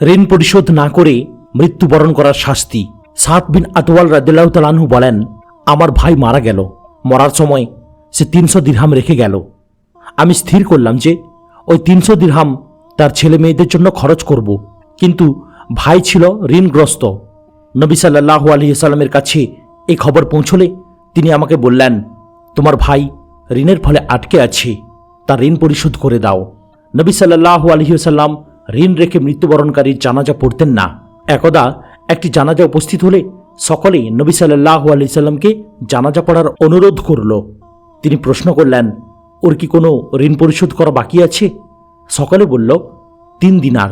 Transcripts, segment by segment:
ঋণ পরিশোধ না করে মৃত্যুবরণ করার শাস্তি। সাত বিন আতওয়াল রাদিল্লাহ তালানহু বলেন, আমার ভাই মারা গেল। মরার সময় সে তিনশো দিরহাম রেখে গেল। আমি স্থির করলাম যে ওই তিনশো দিরহাম তার ছেলে মেয়েদের জন্য খরচ করব। কিন্তু ভাই ছিল ঋণগ্রস্ত। নবী সাল্লাহ আলহিসাল্লামের কাছে এই খবর পৌঁছলে তিনি আমাকে বললেন, তোমার ভাই ঋণের ফলে আটকে আছে। তার ঋণ পরিশোধ করে দাও। নবী সাল্লাহ আলহিসাল্লাম ঋণ রেখে মৃত্যুবরণকারীর জানাজা পড়তেন না। একদা একটি জানাজা উপস্থিত হলে সকলেই নবী সাল্লাহ আলহিসাল্লামকে জানাজা পড়ার অনুরোধ করল। তিনি প্রশ্ন করলেন, ওর কি কোনো ঋণ পরিশোধ করা বাকি আছে? সকলে বলল, তিন দিনার।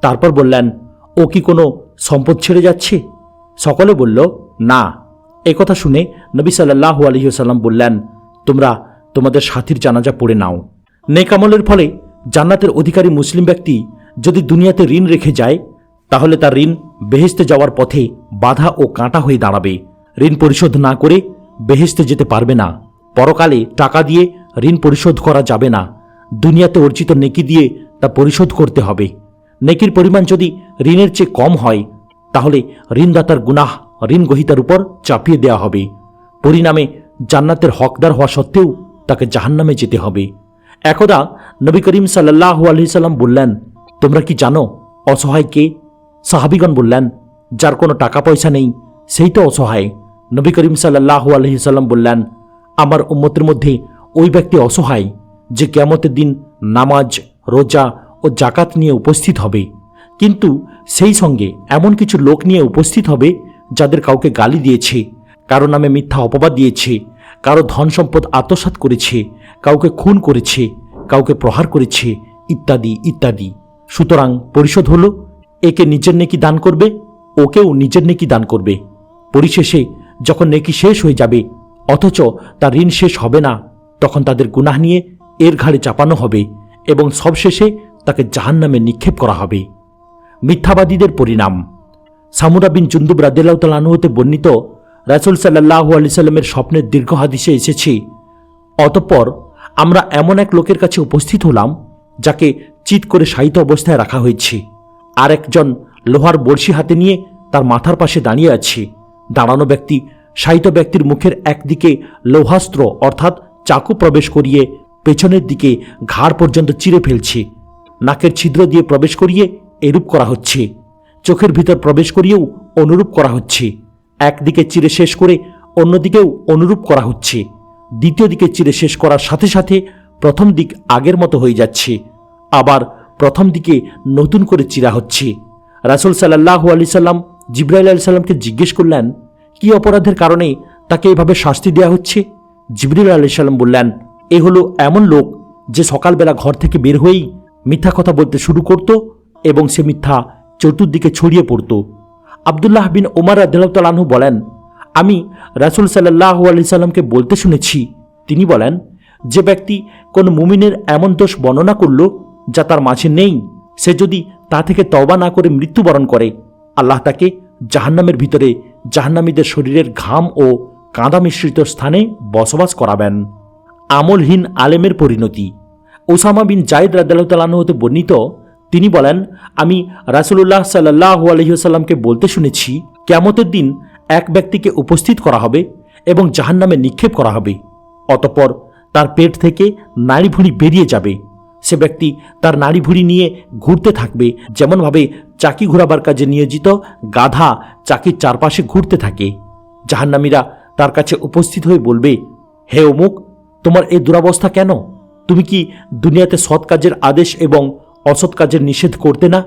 তারপর বললেন, ও কি কোনো সম্পদ ছেড়ে যাচ্ছে? সকলে বলল, না। কথা শুনে নবী সাল্লাহ আলহিহাল্লাম বললেন, তোমরা তোমাদের সাথীর জানাজা পড়ে নাও। নেকামলের ফলে জান্নাতের অধিকারী মুসলিম ব্যক্তি যদি দুনিয়াতে ঋণ রেখে যায়, তাহলে তার ঋণ বেহেস্তে যাওয়ার পথে বাধা ও কাঁটা হয়ে দাঁড়াবে। ঋণ পরিশোধ না করে বেহেস্তে যেতে পারবে না। পরকালে টাকা দিয়ে ঋণ পরিশোধ করা যাবে না। দুনিয়াতে অর্জিত নেকি দিয়ে তা পরিশোধ করতে হবে। নেকির পরিমাণ যদি ঋণের চেয়ে কম হয়, তাহলে ঋণদাতার গুনাহ ঋণ গ্রহিতার উপর চাপিয়ে দেওয়া হবে। পরিণামে জান্নাতের হকদার হওয়া সত্ত্বেও তাকে জাহান্নামে যেতে হবে। একদা নবী করিম সাল্লাহ আলহিসাল্লাম বললেন তোমরা কি জানো, অসহায় কে? সাহাবিগণ বললেন, যার কোনো টাকা পয়সা নেই, সেই তো অসহায়। নবী করিম সাল্লাহ আলহিসাল্লাম বললেন, আমার উম্মতের মধ্যে ওই ব্যক্তি অসহায়, যে কেমতের দিন নামাজ, রোজা ও জাকাত নিয়ে উপস্থিত হবে। কিন্তু সেই সঙ্গে এমন কিছু লোক নিয়ে উপস্থিত হবে, যাদের কাউকে গালি দিয়েছে, কারও নামে মিথ্যা অপবাদ দিয়েছে, কারও ধন সম্পদ আত্মসাৎ করেছে, কাউকে খুন করেছে, কাউকে প্রহার করেছে, ইত্যাদি ইত্যাদি। সুতরাং পরিশোধ হলো, একে নিজের নেকি দান করবে, ওকেও নিজের নেকি দান করবে। পরিশেষে যখন নেকি শেষ হয়ে যাবে, অথচ তার ঋণ শেষ হবে না, তখন তাদের গুনাহ নিয়ে এর ঘাড়ে চাপানো হবে এবং সবশেষে তাকে জাহান্নামে নিক্ষেপ করা হবে। মিথ্যাবাদীদের পরিণাম। সামুরা বিন জুন্দুব হতে বর্ণিত, রাসুল সাল্লাহ আলি সাল্লামের স্বপ্নের দীর্ঘ হাদিসে এসেছে, অতঃপর আমরা এমন এক লোকের কাছে উপস্থিত হলাম, যাকে চিৎ করে শায়িত অবস্থায় রাখা হয়েছে। আর একজন লোহার বড়শি হাতে নিয়ে তার মাথার পাশে দাঁড়িয়ে আছে। দাঁড়ানো ব্যক্তি শায়িত ব্যক্তির মুখের একদিকে লৌহাস্ত্র অর্থাৎ চাকু প্রবেশ করিয়ে পেছনের দিকে ঘাড় পর্যন্ত চিরে ফেলছে। নাকের ছিদ্র দিয়ে প্রবেশ করিয়ে এরূপ করা হচ্ছে। চোখের ভিতর প্রবেশ করিয়েও অনুরূপ করা হচ্ছে। একদিকে চিরে শেষ করে অন্যদিকেও অনুরূপ করা হচ্ছে। দ্বিতীয় দিকে চিরে শেষ করার সাথে সাথে প্রথম দিক আগের মতো হয়ে যাচ্ছে। আবার প্রথম দিকে নতুন করে চিরা হচ্ছে। রাসুল সাল্লাহ আলি সাল্লাম জিব্রাইল আলি সাল্লামকে জিজ্ঞেস করলেন, কি অপরাধের কারণে তাকে এভাবে শাস্তি দেওয়া হচ্ছে? জিবরিল আলি সাল্লাম বললেন, এ হলো এমন লোক যে সকালবেলা ঘর থেকে বের হয়েই মিথ্যা কথা বলতে শুরু করত এবং সে মিথ্যা চতুর্দিকে ছড়িয়ে পড়ত। আবদুল্লাহ বিন ওমর আদালতালাহু বলেন, আমি রাসুল সাল্লাহ আলি সাল্লামকে বলতে শুনেছি। তিনি বলেন, যে ব্যক্তি কোন মুমিনের এমন দোষ বর্ণনা করল যা তার মাঝে নেই, সে যদি তা থেকে তবা না করে মৃত্যুবরণ করে, আল্লাহ তাকে জাহান্নামের ভিতরে জাহান্নামীদের শরীরের ঘাম ও কাঁদা মিশ্রিত স্থানে বসবাস করাবেন। আমলহীন আলেমের পরিণতি। ওসামা বিন জায়দ রাদালতালাহ হতে বর্ণিত, তিনি বলেন, আমি রাসুল্লাহ সাল্লাহ আলহিহাল্লামকে বলতে শুনেছি কেমতের দিন এক ব্যক্তিকে উপস্থিত করা হবে এবং জাহান্নামে নিক্ষেপ করা হবে। অতপর তার পেট থেকে নাড়ি ভুঁড়ি বেরিয়ে যাবে। সে ব্যক্তি তার নাড়ি ভুঁড়ি নিয়ে ঘুরতে থাকবে। যেমনভাবে চাকি ঘোরাবার কাজে নিয়োজিত গাধা চাকির চারপাশে ঘুরতে থাকে। জাহান্নামীরা তার কাছে উপস্থিত হয়ে বলবে, হে অমুক, তোমার এই দুরাবস্থা কেন? তুমি কি দুনিয়াতে সৎ কাজের আদেশ এবং অসৎ কাজের নিষেধ করতে না?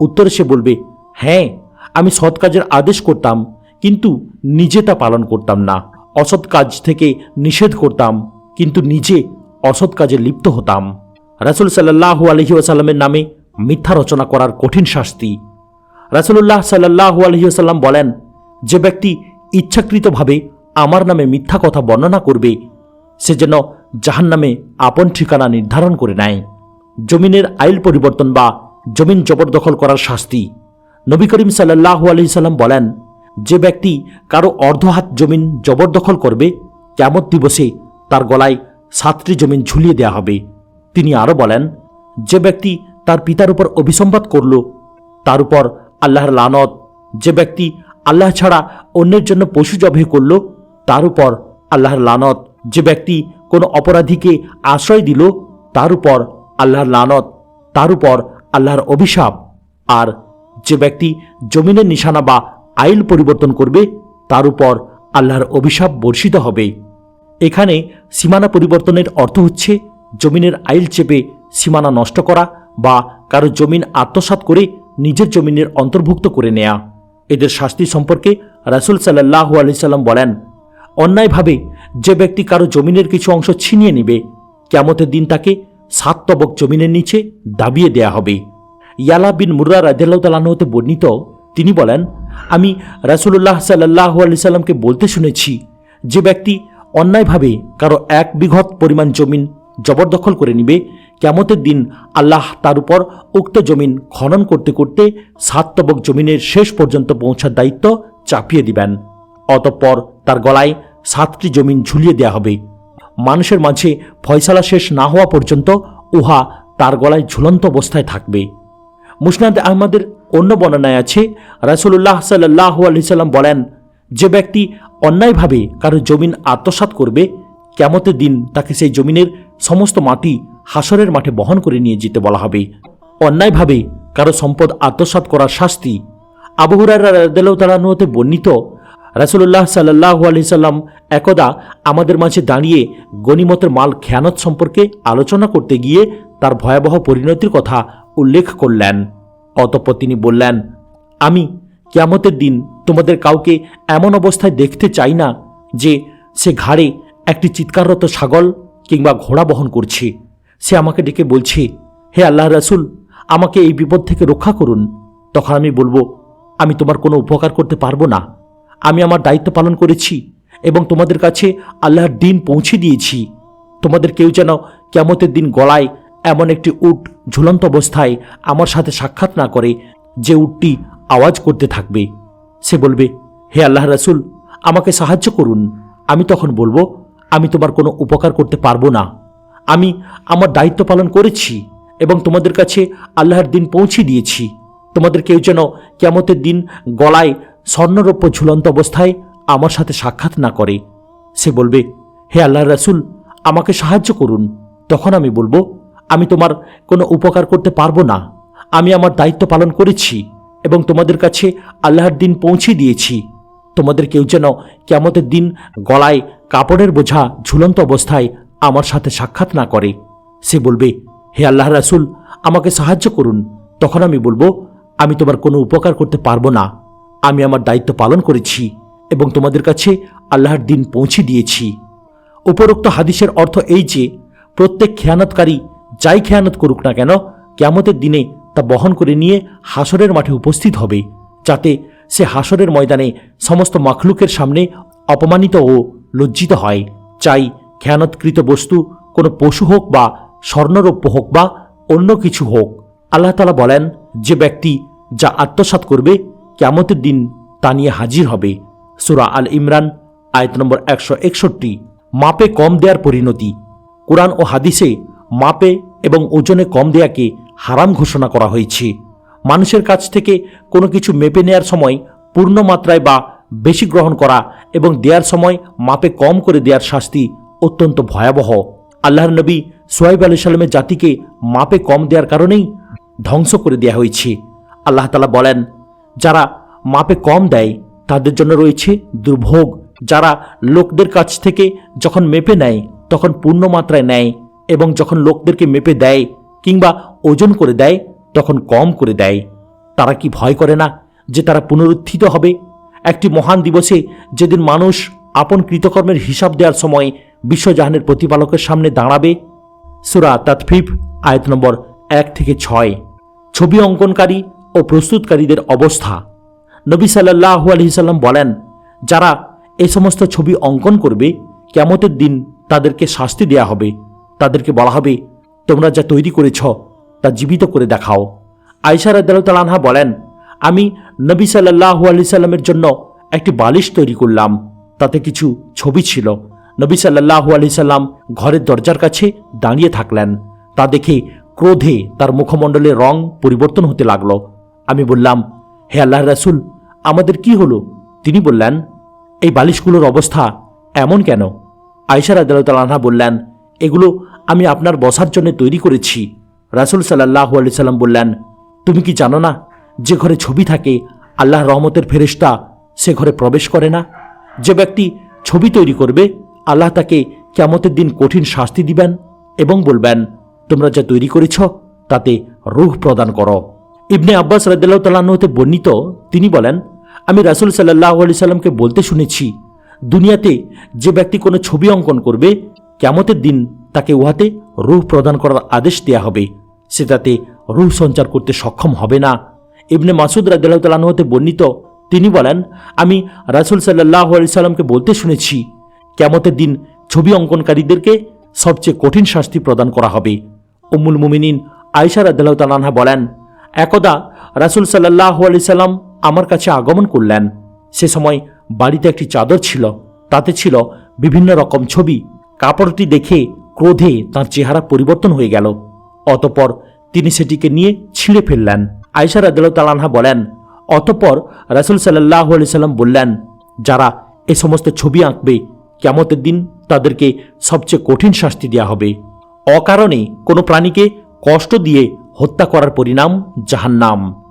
উত্তরে সে বলবে হ্যাঁ আমি সৎ কাজের আদেশ করতাম, কিন্তু নিজে তা পালন করতাম না। অসৎ কাজ থেকে নিষেধ করতাম, কিন্তু নিজে অসৎ কাজে লিপ্ত হতাম। রাসুল সাল্লাহু আলহি আসাল্লামের নামে মিথ্যা রচনা করার কঠিন শাস্তি। রাসুল্লাহ সাল্লাহু আলহি আসাল্লাম বলেন, যে ব্যক্তি ইচ্ছাকৃতভাবে আমার নামে মিথ্যা কথা বর্ণনা করবে, সে যেন জাহান নামে আপন ঠিকানা নির্ধারণ করে নেয়। জমিনের আইল পরিবর্তন বা জমিন জবরদখল করার শাস্তি। নবী করিম সাল্লাহ আলি সাল্লাম বলেন, যে ব্যক্তি কারও অর্ধ হাত জমিন জবরদখল করবে কেমত দিবসে তার গলায় সাতটি জমিন ঝুলিয়ে দেয়া হবে। তিনি আরও বলেন, যে ব্যক্তি তার পিতার উপর অভিসম্বাদ করল, তার উপর আল্লাহর লানত। যে ব্যক্তি আল্লাহ ছাড়া অন্যের জন্য পশু জবে করল, তার উপর আল্লাহর লানত। যে ব্যক্তি কোনো অপরাধীকে আশ্রয় দিল, তার উপর আল্লাহর লানত, তার উপর আল্লাহর অভিশাপ। আর যে ব্যক্তি জমিনের নিশানা বা আইল পরিবর্তন করবে, তার উপর আল্লাহর অভিশাপ বর্ষিত হবে। এখানে সীমানা পরিবর্তনের অর্থ হচ্ছে জমিনের আইল চেপে সীমানা নষ্ট করা বা কারও জমিন আত্মসাৎ করে নিজের জমিনের অন্তর্ভুক্ত করে নেয়া। এদের শাস্তি সম্পর্কে রাসুল সাল্লাহু সাল্লাম বলেন, অন্যায়ভাবে যে ব্যক্তি কারও জমিনের কিছু অংশ ছিনিয়ে নেবে কেমতের দিন তাকে সাত তবক জমিনের নিচে দাবিয়ে দেয়া হবে। ইয়ালা বিন মুর্রা হতে বর্ণিত, তিনি বলেন, আমি রাসুল্লাহ সাল্লাহ আলি সাল্লামকে বলতে শুনেছি, যে ব্যক্তি অন্যায়ভাবে কারও এক বিঘত পরিমাণ জমিন জবরদখল করে নিবে। কেমতের দিন আল্লাহ তার উপর উক্ত জমিন খনন করতে করতে সাত তবক জমিনের শেষ পর্যন্ত পৌঁছার দায়িত্ব চাপিয়ে দিবেন। অতঃপর তার গলায় সাতটি জমিন ঝুলিয়ে দেয়া হবে। মানুষের মাঝে ফয়সালা শেষ না হওয়া পর্যন্ত উহা তার গলায় ঝুলন্ত অবস্থায় থাকবে। মুসনাদ আহমদের অন্য বর্ণনায় আছে রাসুল্লাহ সাল্লাহ আলি সাল্লাম বলেন, যে ব্যক্তি অন্যায়ভাবে কারও জমিন আত্মসাৎ করবে কেমতের দিন তাকে সেই জমিনের সমস্ত মাটি হাসরের মাঠে বহন করে নিয়ে যেতে বলা হবে। অন্যায়ভাবে কারও সম্পদ আত্মসাৎ করার শাস্তি আবহুরার তালানুতে বর্ণিত। রাসুল্লাহ সাল্লাহ আলি সাল্লাম একদা আমাদের মাঝে দাঁড়িয়ে গনিমতের মাল খেয়ানত সম্পর্কে আলোচনা করতে গিয়ে তার ভয়াবহ পরিণতির কথা উল্লেখ করলেন। অতঃপর তিনি বললেন, আমি কেয়ামতের দিন তোমাদের কাউকে এমন অবস্থায় দেখতে চাই না যে সে ঘাড়ে একটি চিৎকাররত ছাগল কিংবা ঘোড়া বহন করছে। সে আমাকে ডেকে বলছে, হে আল্লাহ রাসুল, আমাকে এই বিপদ থেকে রক্ষা করুন। তখন আমি বলব, আমি তোমার কোনো উপকার করতে পারব না। আমি আমার দায়িত্ব পালন করেছি এবং তোমাদের কাছে আল্লাহর দিন পৌঁছে দিয়েছি। তোমাদের কেউ যেন কেমতের দিন গলায় এমন একটি উট ঝুলন্ত অবস্থায় আমার সাথে সাক্ষাৎ না করে, যে উটটি আওয়াজ করতে থাকবে। সে বলবে, হে আল্লাহ রাসুল, আমাকে সাহায্য করুন। আমি তখন বলব আমি তোমার কোনো উপকার করতে পারব না। আমি আমার দায়িত্ব পালন করেছি এবং তোমাদের কাছে আল্লাহর দিন পৌঁছে দিয়েছি। তোমাদের কেউ যেন কেমতের দিন গলায় স্বর্ণরৌপ্য ঝুলন্ত অবস্থায় আমার সাথে সাক্ষাৎ না করে। সে বলবে, হে আল্লাহ রাসুল, আমাকে সাহায্য করুন। তখন আমি বলব, আমি তোমার কোনো উপকার করতে পারব না। আমি আমার দায়িত্ব পালন করেছি এবং তোমাদের কাছে আল্লাহর দিন পৌঁছে দিয়েছি। তোমাদের কেউ যেন কেমতের দিন গলায় কাপড়ের বোঝা ঝুলন্ত অবস্থায় আমার সাথে সাক্ষাৎ না করে। সে বলবে, হে আল্লাহ রাসুল, আমাকে সাহায্য করুন। তখন আমি বলব, আমি তোমার কোনো উপকার করতে পারব না। আমি আমার দায়িত্ব পালন করেছি এবং তোমাদের কাছে আল্লাহর দিন পৌঁছে দিয়েছি। উপরোক্ত হাদিসের অর্থ এই যে, প্রত্যেক খেয়ানতকারী যাই খেয়ানত করুক না কেন, কেয়ামতের দিনে তা বহন করে নিয়ে হাসরের মাঠে উপস্থিত হবে, যাতে সে হাসরের ময়দানে সমস্ত মাখলুকের সামনে অপমানিত ও লজ্জিত হয়। চাই খেয়ানতকৃত বস্তু কোনো পশু হোক বা স্বর্ণরৌপ্য হোক বা অন্য কিছু হোক। আল্লাহ তালা বলেন, যে ব্যক্তি যা আত্মসাৎ করবে কেমতের দিন তা নিয়ে হাজির হবে। সুরা আল ইমরান, আয়ত নম্বর একশো একষট্টি। মাপে কম দেওয়ার পরিণতি। কোরআন ও হাদিসে মাপে এবং ওজনে কম দেয়াকে হারাম ঘোষণা করা হয়েছে। মানুষের কাছ থেকে কোনো কিছু মেপে নেয়ার সময় পূর্ণ মাত্রায় বা বেশি গ্রহণ করা এবং দেওয়ার সময় মাপে কম করে দেওয়ার শাস্তি অত্যন্ত ভয়াবহ। আল্লাহর নবী সোহাইব আলি সাল্লামের জাতিকে মাপে কম দেওয়ার কারণেই ধ্বংস করে দেয়া হয়েছে। আল্লাহ তালা বলেন, যারা মাপে কম দেয়, তাদের জন্য রয়েছে দুর্ভোগ। যারা লোকদের কাছ থেকে যখন মেপে নেয়, তখন পূর্ণ মাত্রায় নেয় এবং যখন লোকদেরকে মেপে দেয় কিংবা ওজন করে দেয় তখন কম করে দেয়। তারা কি ভয় করে না যে তারা পুনরুত্থিত হবে? একটি মহান দিবসে যেদিন মানুষ আপন কৃতকর্মের হিসাব দেওয়ার সময় বিশ্বজাহানের প্রতিপালকের সামনে দাঁড়াবে? সুরা তাতফিফ, আয়ত নম্বর এক থেকে ছয়। ছবি অঙ্কনকারী ও প্রস্তুতকারীদের অবস্থা। নবী সাল্লাহু আলহিসাল্লাম বলেন, যারা এ সমস্ত ছবি অঙ্কন করবে কেমতের দিন তাদেরকে শাস্তি দেয়া হবে। তাদেরকে বলা হবে, তোমরা যা তৈরি করেছ তা জীবিত করে দেখাও। আয়সা রাদ্দালতালানহা বলেন, আমি নবী সাল্লাহু আলি সাল্লামের জন্য একটি বালিশ তৈরি করলাম। তাতে কিছু ছবি ছিল। নবী সাল্লাহু আলি সাল্লাম ঘরের দরজার কাছে দাঁড়িয়ে থাকলেন। তা দেখে ক্রোধে তার মুখমণ্ডলের রং পরিবর্তন হতে লাগল। আমি বললাম, হে আল্লাহ রাসুল, আমাদের কি হলো? তিনি বললেন, এই বালিশগুলোর অবস্থা এমন কেন? আয়সা রাদিয়াল্লাহু বললেন, এগুলো আমি আপনার বসার জন্য তৈরি করেছি। রাসুল সাল্লাহ আলি সাল্লাম বললেন, তুমি কি জানো না, যে ঘরে ছবি থাকে আল্লাহ রহমতের ফেরেশতা সে ঘরে প্রবেশ করে না? যে ব্যক্তি ছবি তৈরি করবে, আল্লাহ তাকে কেমতের দিন কঠিন শাস্তি দিবেন এবং বলবেন, তোমরা যা তৈরি করেছ, তাতে রূহ প্রদান করো। ইবনে আব্বাস রাদিল্লাহ তাল্লাহতে বর্ণিত, তিনি বলেন, আমি রাসুল সাল্লাহ আলি সাল্লামকে বলতে শুনেছি, দুনিয়াতে যে ব্যক্তি কোনো ছবি অঙ্কন করবে কেমতের দিন তাকে উহাতে রূহ প্রদান করার আদেশ দেয়া হবে। সে তাতে রূহ সঞ্চার করতে সক্ষম হবে না। ইবনে মাসুদ রাদিল্লাহ তাল্লাহতে বর্ণিত, তিনি বলেন, আমি রাসুল সাল্লাহ আলি সাল্লামকে বলতে শুনেছি কেমতের দিন ছবি অঙ্কনকারীদেরকে সবচেয়ে কঠিন শাস্তি প্রদান করা হবে। উম্মুল মুমিনিন আয়সা রাদিল্লাহ তালানহা বলেন, একদা রাসুল সাল্লাহ আলি সাল্লাম আমার কাছে আগমন করলেন। সে সময় বাড়িতে একটি চাদর ছিল, তাতে ছিল বিভিন্ন রকম ছবি। কাপড়টি দেখে ক্রোধে তার চেহারা পরিবর্তন হয়ে গেল। অতপর তিনি সেটিকে নিয়ে ছিঁড়ে ফেললেন। আয়সা রাদিল্লাহ তালানহা বলেন, অতপর রাসুল সাল্লাহ আলি সাল্লাম বললেন, যারা এ সমস্ত ছবি আঁকবে কেমতের দিন তাদেরকে সবচেয়ে কঠিন শাস্তি দেওয়া হবে। অকারণে কোনো প্রাণীকে কষ্ট দিয়ে হত্যা করার পরিণাম জাহান্নাম।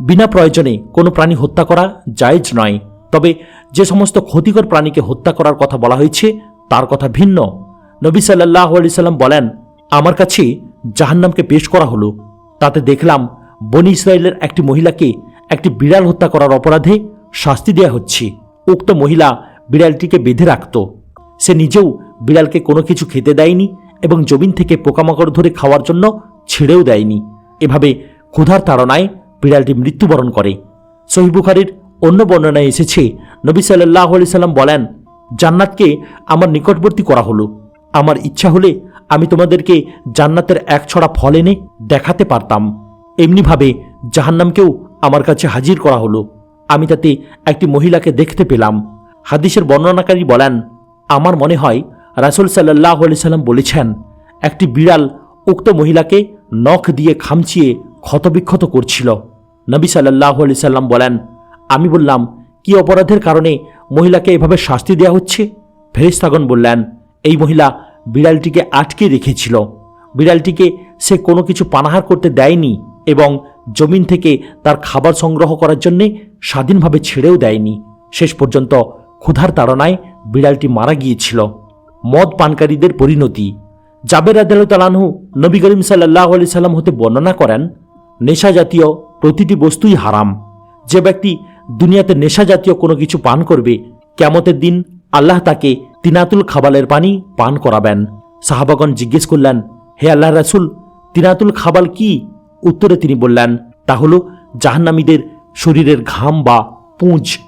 বিনা প্রয়োজনে কোনো প্রাণী হত্যা করা জায়েজ নয়। তবে যে সমস্ত ক্ষতিকর প্রাণীকে হত্যা করার কথা বলা হয়েছে, তার কথা ভিন্ন। নবী সাল্লাহ আলি সাল্লাম বলেন, আমার কাছে জাহান্নামকে পেশ করা হলো। তাতে দেখলাম বনি ইসরায়েলের একটি মহিলাকে একটি বিড়াল হত্যা করার অপরাধে শাস্তি দেওয়া হচ্ছে। উক্ত মহিলা বিড়ালটিকে বেঁধে রাখত। সে নিজেও বিড়ালকে কোনো কিছু খেতে দেয়নি এবং জমিন থেকে পোকামাকড় ধরে খাওয়ার জন্য ছেড়েও দেয়নি। এভাবে ক্ষুধার তাড়নায় বিড়ালটি মৃত্যুবরণ করে। সহিবুখারির অন্য বর্ণনায় এসেছে, নবী সাল্লাহ আলি সাল্লাম বলেন, জান্নাতকে আমার নিকটবর্তী করা হলো। আমার ইচ্ছা হলে আমি তোমাদেরকে জান্নাতের এক ছড়া ফল এনে দেখাতে পারতাম। এমনিভাবে জাহান্নামকেও আমার কাছে হাজির করা হলো। আমি তাতে একটি মহিলাকে দেখতে পেলাম। হাদিসের বর্ণনাকারী বলেন, আমার মনে হয় রাসুল সাল্লাহ আলি সাল্লাম বলেছেন, একটি বিড়াল উক্ত মহিলাকে নখ দিয়ে খামচিয়ে ক্ষতবিক্ষত করছিল। নবী সাল্লাহ আলি সাল্লাম বলেন, আমি বললাম, কি অপরাধের কারণে মহিলাকে এভাবে শাস্তি দেওয়া হচ্ছে? ফেরিস্তাগন বললেন এই মহিলা বিড়ালটিকে আটকে রেখেছিল। বিড়ালটিকে সে কোনো কিছু পানাহার করতে দেয়নি এবং জমিন থেকে তার খাবার সংগ্রহ করার জন্যে স্বাধীনভাবে ছেড়েও দেয়নি। শেষ পর্যন্ত ক্ষুধার তাড়নায় বিড়ালটি মারা গিয়েছিল। মদ পানকারীদের পরিণতি। জাবের আদাল তালানহু নবী করিম সাল্লাহ আলি সাল্লাম হতে বর্ণনা করেন, নেশা জাতীয় প্রতিটি বস্তুই হারাম। যে ব্যক্তি দুনিয়াতে নেশা জাতীয় কোনো কিছু পান করবে কেমতের দিন আল্লাহ তাকে তিনাতুল খাবালের পানি পান করাবেন। সাহাবাগণ জিজ্ঞেস করলেন, হে আল্লাহ রাসুল, তিনাতুল খাবাল কি? উত্তরে তিনি বললেন, তা হল জাহান্নামীদের শরীরের ঘাম বা পুঁজ।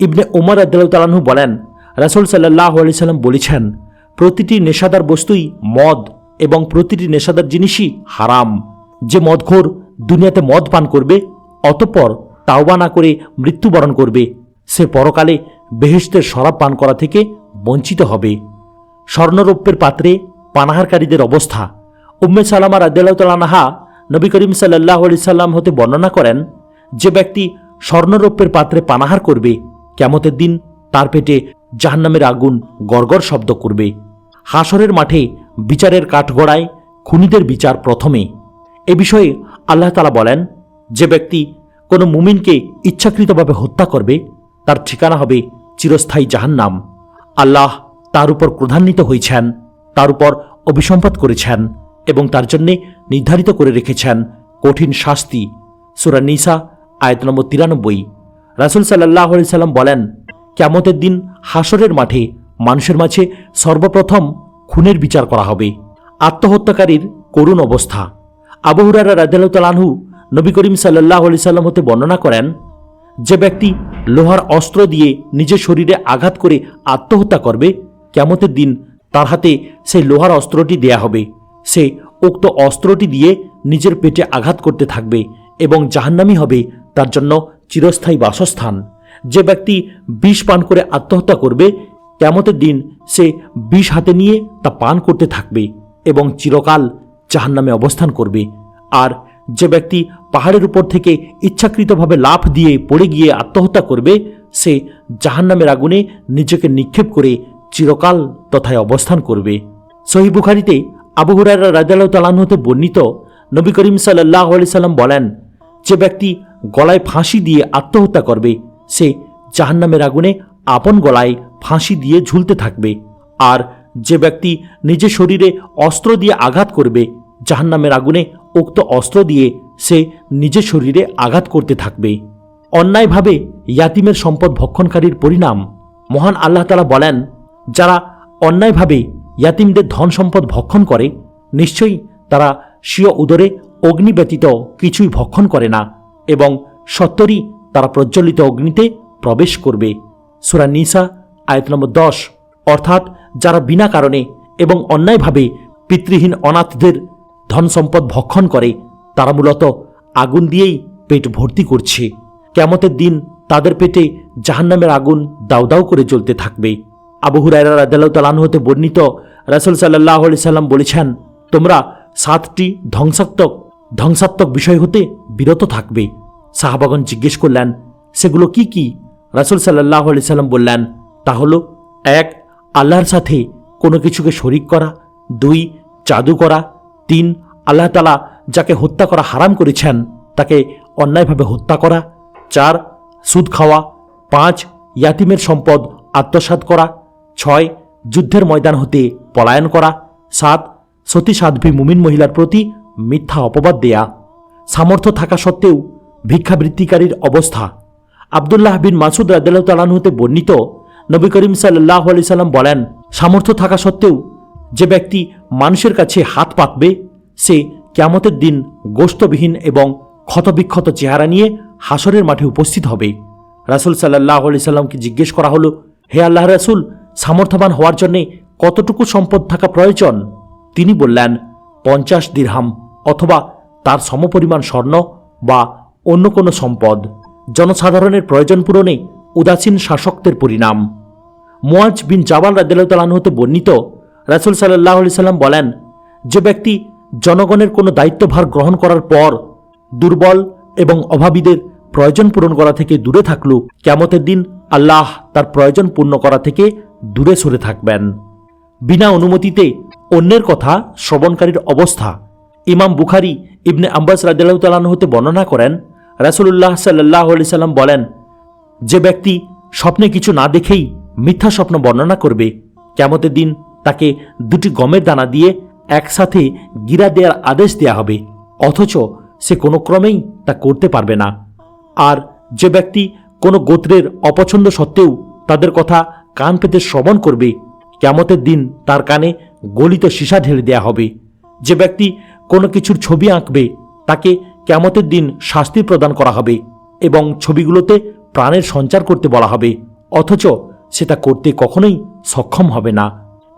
ইবনে ওমর আদালতালাহু বলেন, রাসুল সাল্লাহ আলি সাল্লাম বলেছেন, প্রতিটি নেশাদার বস্তুই মদ এবং প্রতিটি নেশাদার জিনিসই হারাম। যে মদঘোর দুনিয়াতে মদ পান করবে, অতঃপর তাওবা না করে মৃত্যুবরণ করবে। সে পরকালে বেহেশতের শরাব পান করা থেকে বঞ্চিত হবে। স্বর্ণরৌপ্যের পাত্রে পানাহারকারীদের অবস্থা। উম্মে সালামা রাদ্দাল্লাহা নবী করিম সাল্লাহ আলি সাল্লাম হতে বর্ণনা করেন, যে ব্যক্তি স্বর্ণরৌপ্যের পাত্রে পানাহার করবে কেমতের দিন তার পেটে জাহান্নামের আগুন গড়গড় শব্দ করবে। হাসরের মাঠে বিচারের কাঠগড়ায় খুনিদের বিচার প্রথমে। এ বিষয়ে আল্লাহ তালা বলেন, যে ব্যক্তি কোনো মুমিনকে ইচ্ছাকৃতভাবে হত্যা করবে, তার ঠিকানা হবে চিরস্থায়ী জাহান্নাম। আল্লাহ তার উপর ক্রধান্বিত হয়েছেন তার উপর অভিসম্পাত করেছেন এবং তার জন্যে নির্ধারিত করে রেখেছেন কঠিন শাস্তি। সুরা নিসা, আয়ত নম্বর তিরানব্বই। রাসুল সাল্লাহ সাল্লাম বলেন কেমতের দিন হাসরের মাঠে মানুষের মাঝে সর্বপ্রথম খুনের বিচার করা হবে। আত্মহত্যাকারীর করুণ অবস্থা। আবহুরারা রাজু নবী করিম সাল্লাহ আলি সাল্লাম হতে বর্ণনা করেন যে ব্যক্তি লোহার অস্ত্র দিয়ে নিজের শরীরে আঘাত করে আত্মহত্যা করবে, কেমতের দিন তার হাতে সেই লোহার অস্ত্রটি দেয়া হবে। সে উক্ত অস্ত্রটি দিয়ে নিজের পেটে আঘাত করতে থাকবে এবং জাহান্নামি হবে, তার জন্য চিরস্থায়ী বাসস্থান। যে ব্যক্তি বিষ পান করে আত্মহত্যা করবে, কেমতের দিন সে বিষ হাতে নিয়ে তা পান করতে থাকবে এবং চিরকাল জাহান্নামে অবস্থান করবে। আর যে ব্যক্তি পাহাড়ের উপর থেকে ইচ্ছাকৃতভাবে লাফ দিয়ে পড়ে গিয়ে আত্মহত্যা করবে, সে জাহান্নামের আগুনে নিজেকে নিক্ষেপ করে চিরকাল তথায় অবস্থান করবে। সহি বুখারিতে আবু হুরায়রা রাজাল্লাহ তালাহতে বর্ণিত নবী করিম সাল্লাহ আলি সাল্লাম বলেন, যে ব্যক্তি গলায় ফাঁসি দিয়ে আত্মহত্যা করবে, সে জাহান্নামের আগুনে আপন গলায় ফাঁসি দিয়ে ঝুলতে থাকবে। আর যে ব্যক্তি নিজের শরীরে অস্ত্র দিয়ে আঘাত করবে, জাহান্নামের আগুনে উক্ত অস্ত্র দিয়ে সে নিজের শরীরে আঘাত করতে থাকবে। অন্যায়ভাবে ইয়াতিমের সম্পদ ভক্ষণকারীর পরিণাম মহান আল্লাহ তালা বলেন, যারা অন্যায়ভাবে ইয়াতিমদের ধন সম্পদ ভক্ষণ করে, নিশ্চয়ই তারা স্বীয় উদরে অগ্নি ব্যতীত কিছুই ভক্ষণ করে না এবং সত্তরই তারা প্রজ্বলিত অগ্নিতে প্রবেশ করবে। সুরা নিসা, আয়ত নম্বর দশ, অর্থাৎ যারা বিনা কারণে এবং অন্যায়ভাবে পিতৃহীন অনাথদের ধন সম্পদ ভক্ষণ করে তারা মূলত আগুন দিয়েই পেট ভর্তি করছে। কেমতের দিন তাদের পেটে জাহান্নামের আগুন দাউ দাউ করে জ্বলতে থাকবে। আবু হুরায়রা রাদিয়াল্লাহু তাআলা হতে বর্ণিত রাসূল সাল্লাল্লাহু আলাইহি সাল্লাম বলেছেন, তোমরা সাতটি ধ্বংসাত্মক ধ্বংসাত্মক বিষয় হতে বিরত থাকবে। সাহাবাগন জিজ্ঞেস করলেন, সেগুলো কি কি? রাসুল সাল্লাল্লাহু আলাইহি সাল্লাম বললেন, তা হল, এক, আল্লাহর সাথে কোনো কিছুকে শরিক করা, দুই, জাদু করা, তিন, আল্লাহ তালা যাকে হত্যা করা হারাম করেছেন, তাকে অন্যায়ভাবে হত্যা করা। চার, সুদ খাওয়া। পাঁচ, ইয়াতিমের সম্পদ আত্মসাৎ করা। ছয়, যুদ্ধের ময়দান হতে পলায়ন করা। সাত সতী সাধ্বী মুমিন মহিলার প্রতি মিথ্যা অপবাদ দেয়া। সামর্থ্য থাকা সত্ত্বেও ভিক্ষাবৃত্তিকারীর অবস্থা। আবদুল্লাহ বিন মাসুদ রাদিল্লাহ তালানহুতে বর্ণিত নবী করিম সাল্লাহ আলি সাল্লাম বলেন, সামর্থ্য থাকা সত্ত্বেও যে ব্যক্তি মানুষের কাছে হাত পাতবে, সে কেমতের দিন গোস্তবিহীন এবং ক্ষতবিক্ষত চেহারা নিয়ে হাসরের মাঠে উপস্থিত হবে। রাসুল সাল্লাহ আলি সাল্লামকে জিজ্ঞেস করা হলো, হে আল্লাহ রাসুল, সামর্থ্যবান হওয়ার জন্যে কতটুকু সম্পদ থাকা প্রয়োজন? তিনি বললেন, পঞ্চাশ দিরহাম অথবা তার সমপরিমাণ স্বর্ণ বা অন্য কোনো সম্পদ। জনসাধারণের প্রয়োজন পূরণে উদাসীন শাসকদের পরিণাম। মোয়াজ বিন জাবাল রাদিল্লাহ হতে বর্ণিত, রাসুল সাল্লাহ সাল্লাম বলেন, যে ব্যক্তি জনগণের কোনো দায়িত্বভার গ্রহণ করার পর দুর্বল এবং অভাবীদের প্রয়োজন পূরণ করা থেকে দূরে থাকল। কেমতের দিন আল্লাহ তার প্রয়োজন পূর্ণ করা থেকে দূরে সরে থাকবেন। বিনা অনুমতিতে অন্যের কথা শ্রবণকারীর অবস্থা। ইমাম বুখারি ইবনে রাদিল্লাহ তালাহ হতে বর্ণনা করেন রাসুল্লাহ সাল্লাহ আলি সাল্লাম বলেন, যে ব্যক্তি স্বপ্নে কিছু না দেখেই মিথ্যা স্বপ্ন বর্ণনা করবে কেমতের দিন তাকে দুটি গমের দানা দিয়ে একসাথে গিরা দেওয়ার আদেশ দেয়া হবে, অথচ সে কোনো ক্রমেই তা করতে পারবে না। আর যে ব্যক্তি কোনো গোত্রের অপছন্দ সত্ত্বেও তাদের কথা কান পেতে শ্রবণ করবে কেমতের দিন তার কানে গলিত সীসা ঢেলে দেয়া হবে। যে ব্যক্তি কোনো কিছুর ছবি আঁকবে, তাকে কেমতের দিন শাস্তি প্রদান করা হবে এবং ছবিগুলোতে প্রাণের সঞ্চার করতে বলা হবে, অথচ সেটা করতে কখনোই সক্ষম হবে না।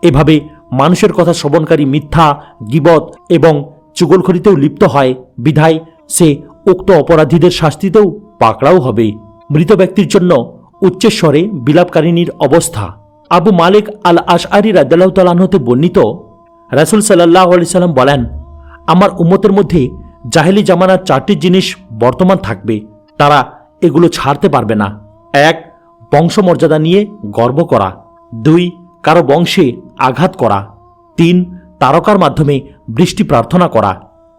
এভাবে মানুষের কথা শ্রবণকারী মিথ্যা, গিবত এবং চুগলখড়িতেও লিপ্ত হয়। বিধায় সে উক্ত অপরাধীদের শাস্তিতেও পাকড়াও হবে। মৃত ব্যক্তির জন্য উচ্চস্বরে বিলাপকারিণীর অবস্থা। আবু মালিক আল আশআরি রাজ্লাহ তালাহতে বর্ণিত, রাসুল সাল্লাহ আলি সাল্লাম বলেন, আমার উম্মতের মধ্যে জাহেলি জামানার চারটি জিনিস বর্তমান থাকবে। তারা এগুলো ছাড়তে পারবে না। এক, বংশমর্যাদা নিয়ে গর্ব করা। দুই কারও বংশে আঘাত করা। তিন, তারকার মাধ্যমে বৃষ্টি প্রার্থনা করা।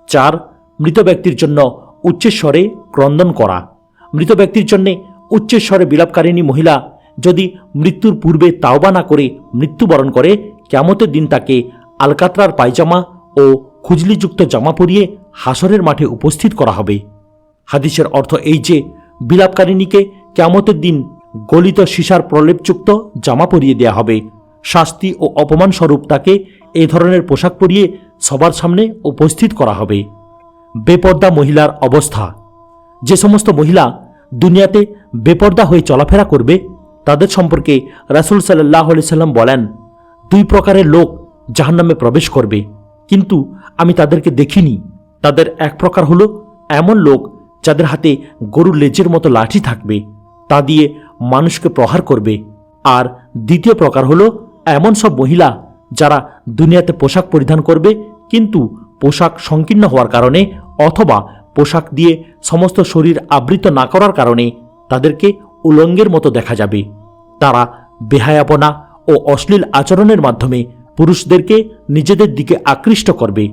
চার, মৃত ব্যক্তির জন্য উচ্চস্বরে ক্রন্দন করা। মৃত ব্যক্তির জন্যে উচ্চস্বরে বিলাপকারিণী মহিলা যদি মৃত্যুর পূর্বে তাওবা না করে মৃত্যুবরণ করে কেমতের দিন তাকে আলকাতরার পায়জামা ও খুজলিযুক্ত জামা পরিয়ে হাসরের মাঠে উপস্থিত করা হবে। হাদিসের অর্থ এই যে, বিলাপকারিণীকে কেমতের দিন গলিত সীসার প্রলেপযুক্ত জামা পরিয়ে দেয়া হবে। শাস্তি ও অপমান স্বরূপ তাকে এই ধরনের পোশাক পরিয়ে সবার সামনে উপস্থিত করা হবে। বেপর্দা মহিলার অবস্থা। যে সমস্ত মহিলা দুনিয়াতে বেপর্দা হয়ে চলাফেরা করবে, তাদের সম্পর্কে রাসুল সাল্লাহ আলি সাল্লাম বলেন, দুই প্রকারের লোক জাহান্নামে প্রবেশ করবে। কিন্তু আমি তাদেরকে দেখিনি। তাদের এক প্রকার হলো এমন লোক যাদের হাতে গরুর লেজের মতো লাঠি থাকবে, তা দিয়ে মানুষকে প্রহার করবে। আর দ্বিতীয় প্রকার হলো এমন সব মহিলা যারা দুনিয়াতে পোশাক পরিধান করবে, কিন্তু পোশাক সংকীর্ণ হওয়ার কারণে অথবা পোশাক দিয়ে সমস্ত শরীর আবৃত না করার কারণে তাদেরকে উলঙ্গের মতো দেখা যাবে। তারা বেহায়াপনা ও অশ্লীল আচরণের মাধ্যমে পুরুষদেরকে নিজেদের দিকে আকৃষ্ট করবে।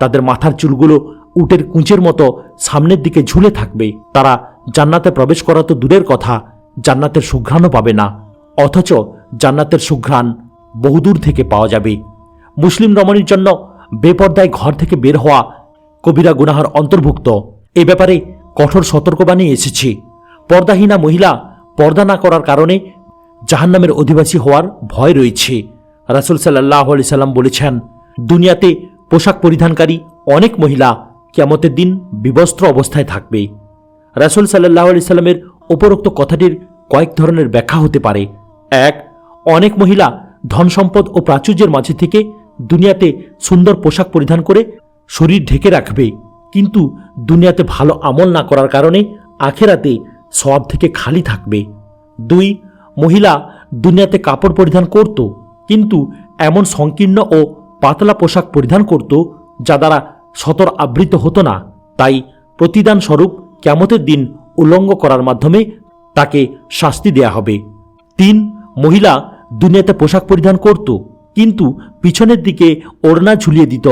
তাদের মাথার চুলগুলো উটের কুঁচের মতো সামনের দিকে ঝুলে থাকবে। তারা জান্নাতে প্রবেশ করা তো দূরের কথা, জান্নাতের সুঘ্রাণও পাবে না, অথচ জান্নাতের সুঘ্রাণ বহুদূর থেকে পাওয়া যাবে। মুসলিম রমণীর জন্য বেপর্দায় ঘর থেকে বের হওয়া কবিরা গুনাহার অন্তর্ভুক্ত। এ ব্যাপারে কঠোর সতর্কবাণী এসেছে। পর্দাহীনা মহিলা পর্দা না করার কারণে জাহান্নামের অধিবাসী হওয়ার ভয় রয়েছে। রাসুল সাল্লাহ আলি সাল্লাম বলেছেন, দুনিয়াতে পোশাক পরিধানকারী অনেক মহিলা কেমতের দিন বিবস্ত্র অবস্থায় থাকবে। রাসুল সাল্লাহ আলি সাল্লামের উপরোক্ত কথাটির কয়েক ধরনের ব্যাখ্যা হতে পারে। এক, অনেক মহিলা ধন সম্পদ ও প্রাচুর্যের মাঝে থেকে দুনিয়াতে সুন্দর পোশাক পরিধান করে শরীর ঢেকে রাখবে। কিন্তু দুনিয়াতে ভালো আমল না করার কারণে আখেরাতে সব থেকে খালি থাকবে। দুই, মহিলা দুনিয়াতে কাপড় পরিধান করত, কিন্তু এমন সংকীর্ণ ও পাতলা পোশাক পরিধান করত যা দ্বারা সতর আবৃত হতো না। তাই প্রতিদান স্বরূপ কেমতের দিন উল্লঙ্ঘ করার মাধ্যমে তাকে শাস্তি দেয়া হবে। তিন, মহিলা দুনিয়াতে পোশাক পরিধান করত, কিন্তু পিছনের দিকে ওড়না ঝুলিয়ে দিত,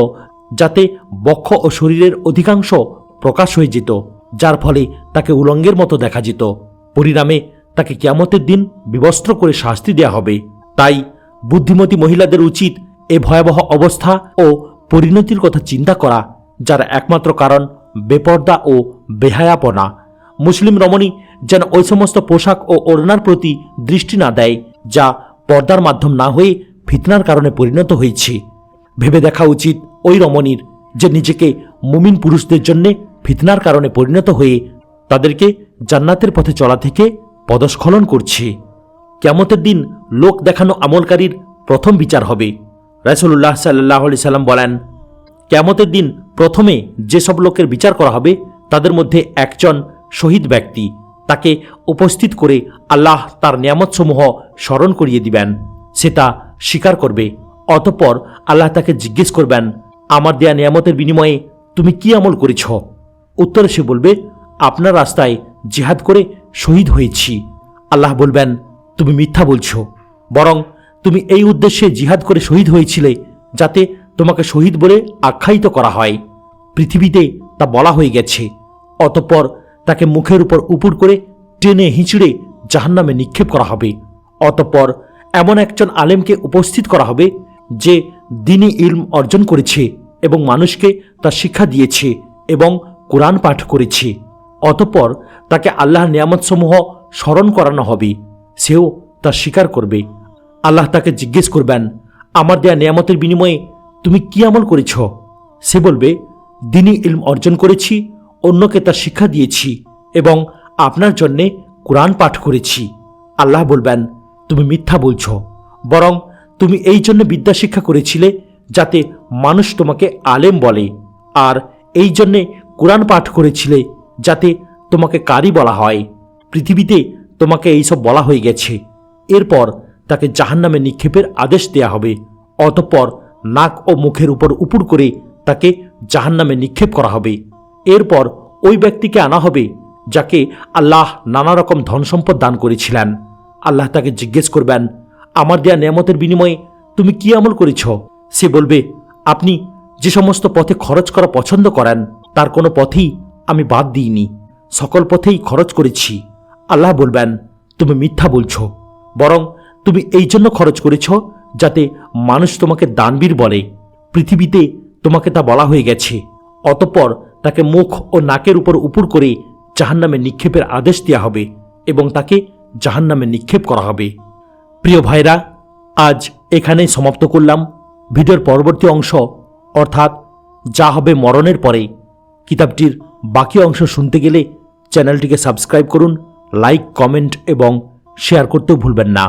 যাতে বক্ষ ও শরীরের অধিকাংশ প্রকাশ হয়ে যেত, যার ফলে তাকে উলঙ্গের মতো দেখা যেত। পরিণামে তাকে কিয়ামতের দিন বিবস্ত্র করে শাস্তি দেয়া হবে। তাই বুদ্ধিমতী মহিলাদের উচিত এ ভয়াবহ অবস্থা ও পরিণতির কথা চিন্তা করা, যার একমাত্র কারণ বেপর্দা ও বেহায়াপনা। মুসলিম রমণী যেন ওই সমস্ত পোশাক ও ওড়নার প্রতি দৃষ্টি না দেয়, যা পর্দার মাধ্যম না হয়ে ফিতনার কারণে পরিণত হয়েছে। ভেবে দেখা উচিত ওই রমণীর যে নিজেকে মুমিন পুরুষদের জন্য ফিতনার কারণে পরিণত হয়ে তাদেরকে জান্নাতের পথে চলা থেকে পদস্খলন করছে। কেমতের দিন লোক দেখানো আমলকারীর প্রথম বিচার হবে। রাসুল্লাহ সাল্লাহ আলি সাল্লাম বলেন কেমতের দিন প্রথমে যেসব লোকের বিচার করা হবে তাদের মধ্যে একজন শহীদ ব্যক্তি। তাকে উপস্থিত করে আল্লাহ তার নিয়ামতসমূহ স্মরণ করিয়ে দিবেন। সে তা স্বীকার করবে। অতঃপর আল্লাহ তাকে জিজ্ঞেস করবেন, আমার দেয়া নিয়ামতের বিনিময়ে তুমি কি আমল করেছ? উত্তরে সে বলবে, আপনার রাস্তায় জিহাদ করে শহীদ হয়েছি। আল্লাহ বলবেন, তুমি মিথ্যা বলছো, বরং তুমি এই উদ্দেশ্যে জিহাদ করে শহীদ হয়েছিলে যাতে তোমাকে শহীদ বলে আখ্যায়িত করা হয়। পৃথিবীতে তা বলা হয়ে গেছে। অতঃপর তাকে মুখের উপর উপুর করে টেনে হিঁচড়ে জাহান্নামে নিক্ষেপ করা হবে। অতঃপর এমন একজন আলেমকে উপস্থিত করা হবে যে দিনই ইলম অর্জন করেছে এবং মানুষকে তা শিক্ষা দিয়েছে এবং কোরআন পাঠ করেছে। অতঃপর তাকে আল্লাহর নিয়ামতসমূহ স্মরণ করানো হবে। সেও তা স্বীকার করবে। আল্লাহ তাকে জিজ্ঞেস করবেন, আমার দেয়া নিয়ামতের বিনিময়ে তুমি কি আমল করেছ? সে বলবে, দিনই ইলম অর্জন করেছি অন্যকে তা শিক্ষা দিয়েছি এবং আপনার জন্যে কোরআন পাঠ করেছি। আল্লাহ বলবেন, তুমি মিথ্যা বলছ, বরং তুমি এই জন্য বিদ্যা শিক্ষা করেছিলে যাতে মানুষ তোমাকে আলেম বলে, আর এই জন্যে কোরআন পাঠ করেছিলে যাতে তোমাকে কারি বলা হয়। পৃথিবীতে তোমাকে এইসব বলা হয়ে গেছে। এরপর তাকে জাহান্নামে নিক্ষেপের আদেশ দেয়া হবে, অতঃপর নাক ও মুখের উপর উপুর করে তাকে জাহান্নামে নিক্ষেপ করা হবে। এরপর ওই ব্যক্তিকে আনা হবে, যাকে আল্লাহ নানা রকম ধন সম্পদ দান করেছিলেন। আল্লাহ তাকে জিজ্ঞেস করবেন, আমার দেয়া নিয়ামতের বিনিময়ে তুমি কি আমল করেছ? সে বলবে, আপনি যে সমস্ত পথে খরচ করা পছন্দ করেন, তার কোনো পথেই আমি বাদ দিইনি। সকল পথেই খরচ করেছি। আল্লাহ বলবেন, তুমি মিথ্যা বলছ, বরং তুমি এই জন্য খরচ করেছ যাতে মানুষ তোমাকে দানবীর বলে। পৃথিবীতে তোমাকে তা বলা হয়ে গেছে। অতঃপর তাকে মুখ ও নাকের উপর উপুর করে জাহান্নামে নিক্ষেপের আদেশ দেওয়া হবে এবং তাকে জাহান্নামে নিক্ষেপ করা হবে। প্রিয় ভাইরা আজ এখানেই সমাপ্ত করলাম। ভিডিওর পরবর্তী অংশ, অর্থাৎ যা হবে মরণের পরে। কিতাবটির বাকি অংশ শুনতে গেলে চ্যানেলটিকে সাবস্ক্রাইব করুন, লাইক, কমেন্ট এবং শেয়ার করতেও ভুলবেন না।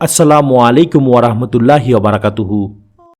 আসসালামু আলাইকুম ওরহমতুল্লাহি ওবরাকাতুহু